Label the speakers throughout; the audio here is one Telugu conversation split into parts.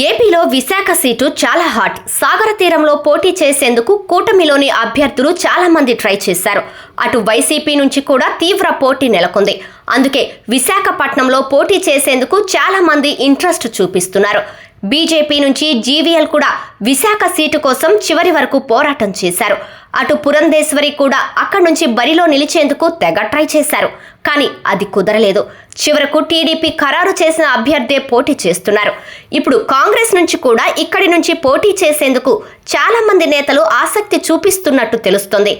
Speaker 1: ఏపీలో విశాఖ సీటు చాలా హాట్. సాగర తీరంలో పోటీ చేసేందుకు కూటమిలోని అభ్యర్థులు చాలా మంది ట్రై చేశారు. అటు వైసీపీ నుంచి కూడా తీవ్ర పోటీ నెలకొంది. అందుకే విశాఖపట్నంలో పోటీ చేసేందుకు చాలా మంది ఇంట్రెస్ట్ చూపిస్తున్నారు. బీజేపీ నుంచి జీవీఎల్ కూడా విశాఖ సీటు కోసం చివరి వరకు పోరాటం చేశారు. అటు పురంధేశ్వరి కూడా అక్కడి నుంచి బరిలో నిలిచేందుకు తెగ ట్రై చేశారు. కానీ అది కుదరలేదు. చివరకు టీడీపీ ఖరారు చేసిన అభ్యర్థే పోటీ చేస్తున్నారు. ఇప్పుడు కాంగ్రెస్ నుంచి కూడా ఇక్కడి నుంచి పోటీ చేసేందుకు చాలా మంది నేతలు ఆసక్తి చూపిస్తున్నట్టు తెలుస్తోంది.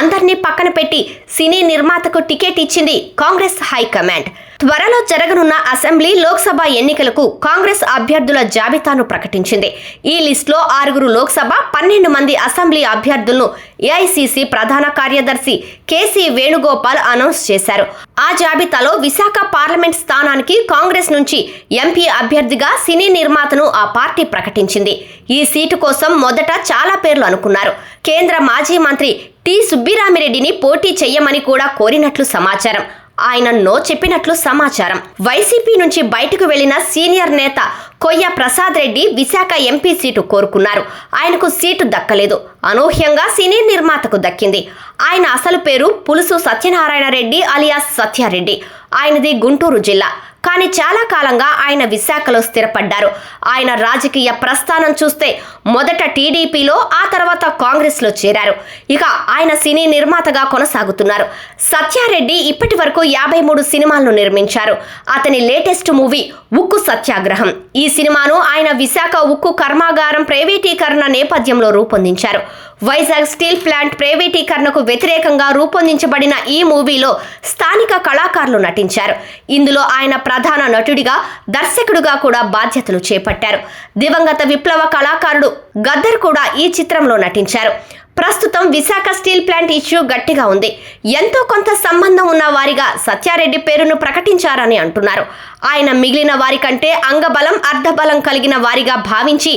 Speaker 1: అందరినీ పక్కన పెట్టి సినీ నిర్మాతకు టికెట్ ఇచ్చింది కాంగ్రెస్ హైకమాండ్. త్వరలో జరగనున్న అసెంబ్లీ లోక్సభ ఎన్నికలకు కాంగ్రెస్ అభ్యర్థుల జాబితాను ప్రకటించింది. ఈ లిస్టులో ఆరుగురు లోక్సభ పన్నెండు మంది అసెంబ్లీ అభ్యర్థులను ఏఐసిసి ప్రధాన కార్యదర్శి కేసీ వేణుగోపాల్ అనౌన్స్ చేశారు. ఆ జాబితాలో విశాఖ పార్లమెంట్ స్థానానికి కాంగ్రెస్ నుంచి ఎంపీ అభ్యర్థిగా సినీ నిర్మాతను ఆ పార్టీ ప్రకటించింది. ఈ సీటు కోసం మొదట చాలా పేర్లు అనుకున్నారు. కేంద్ర మాజీ మంత్రి టి సుబ్బిరామిరెడ్డిని పోటీ చెయ్యమని కూడా కోరినట్లు సమాచారం. ఆయన నో చెప్పినట్లు సమాచారం. వైసీపీ నుంచి బయటకు వెళ్ళిన సీనియర్ నేత కొయ్య ప్రసాద్ రెడ్డి విశాఖ ఎంపీ సీటు కోరుకున్నారు. ఆయనకు సీటు దక్కలేదు. అనూహ్యంగా సినీ నిర్మాతకు దక్కింది. ఆయన అసలు పేరు పులుసు సత్యనారాయణ రెడ్డి అలియాస్ సత్యారెడ్డి. ఆయనది గుంటూరు జిల్లా. కానీ చాలా కాలంగా ఆయన విశాఖలో స్థిరపడ్డారు. ఆయన రాజకీయ ప్రస్థానం చూస్తే మొదట టీడీపీలో ఆ తర్వాత కాంగ్రెస్లో చేరారు. ఇక ఆయన సినీ నిర్మాతగా కొనసాగుతున్నారు. సత్యారెడ్డి ఇప్పటి వరకు యాభై మూడు సినిమాలను నిర్మించారు. అతని లేటెస్ట్ మూవీ ఉక్కు సత్యాగ్రహం. ఈ సినిమాను ఆయన విశాఖ ఉక్కు కర్మాగారం ప్రైవేటీకరణ నేపథ్యంలో రూపొందించారు. వైజాగ్ స్టీల్ ప్లాంట్ ప్రైవేటీకరణకు వ్యతిరేకంగా రూపొందించబడిన ఈ మూవీలో స్థానిక కళాకారులు నటించారు. ఇందులో ఆయన ప్రధాన నటుడిగా దర్శకుడుగా కూడా బాధ్యతలు చేపట్టారు. దివంగత విప్లవ కళాకారుడు గద్దర్ కూడా ఈ చిత్రంలో నటించారు. ప్రస్తుతం విశాఖ స్టీల్ ప్లాంట్ ఇష్యూ గట్టిగా ఉంది. ఎంతో కొంత సంబంధం ఉన్న వారిగా సత్యారెడ్డి పేరును ప్రకటించారని అంటున్నారు. ఆయన మిగిలిన వారికంటే అంగబలం అర్ధబలం కలిగిన వారిగా భావించి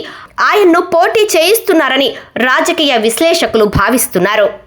Speaker 1: ఆయన్ను పోటీ చేయిస్తున్నారని రాజకీయ విశ్లేషకులు భావిస్తున్నారు.